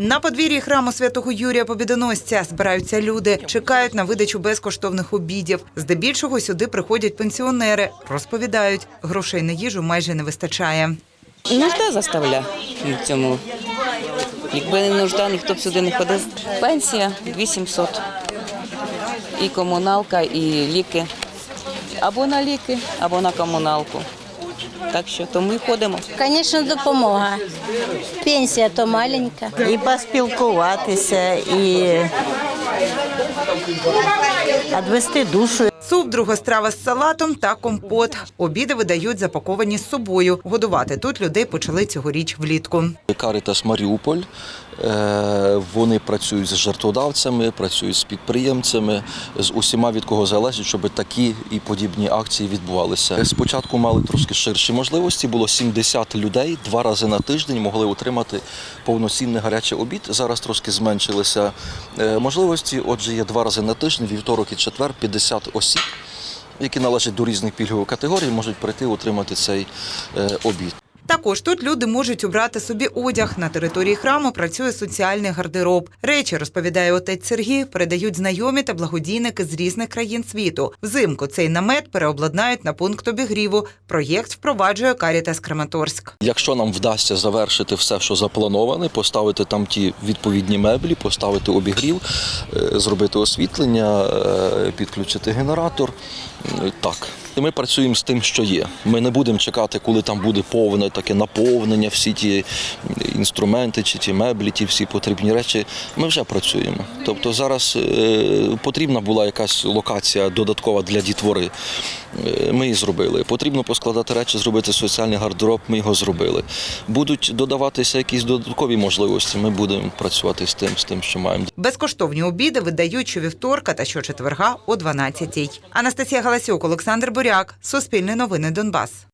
На подвір'ї храму святого Юрія Побідоносця збираються люди, чекають на видачу безкоштовних обідів. Здебільшого сюди приходять пенсіонери. Розповідають, грошей на їжу майже не вистачає. Нужда заставляє цьому. Якби не нужда, ніхто б сюди не ходив. Пенсія 2700. І комуналка, і ліки. Або на ліки, або на комуналку. Так що то ми ходимо. Звісно, допомога. Пенсія то маленька. і поспілкуватися, і відвести душу. Суп, друга страва з салатом та компот. Обіди видають запаковані з собою. Годувати тут людей почали цьогоріч влітку. Карітас Маріуполь. Е, Вони працюють з жертводавцями, працюють з підприємцями, з усіма від кого залежить, щоб такі і подібні акції відбувалися. Спочатку мали трошки ширші можливості. Було 70 людей два рази на тиждень могли отримати повноцінний гарячий обід. Зараз трошки зменшилися е, можливості. Отже, є два рази на тиждень, вівторок і четвер, 50 осіб. Які належать до різних пільгових категорій, можуть прийти отримати цей е, обід. Також тут люди можуть обрати собі одяг. На території храму працює соціальний гардероб. Речі, розповідає отець Сергій, передають знайомі та благодійники з різних країн світу. Взимку цей намет переобладнають на пункт обігріву. Проєкт впроваджує Карітас Краматорськ. Якщо нам вдасться завершити все, що заплановане, поставити там ті відповідні меблі, поставити обігрів, е, зробити освітлення, е, підключити генератор, е, так. Ми працюємо з тим, що є. Ми не будемо чекати, коли там буде повне таке наповнення, всі ті інструменти чи ті меблі, ті всі потрібні речі. Ми вже працюємо. Тобто зараз е, потрібна була якась локація додаткова для дітвори. Е, Ми її зробили. Потрібно поскладати речі, зробити соціальний гардероб. Ми його зробили. Будуть додаватися якісь додаткові можливості. Ми будемо працювати з тим, з тим, що маємо. Безкоштовні обіди видають щовівторка та щочетверга о 12-й. Анастасія Галасюк, Олександр Буряк, Суспільне новини Донбас.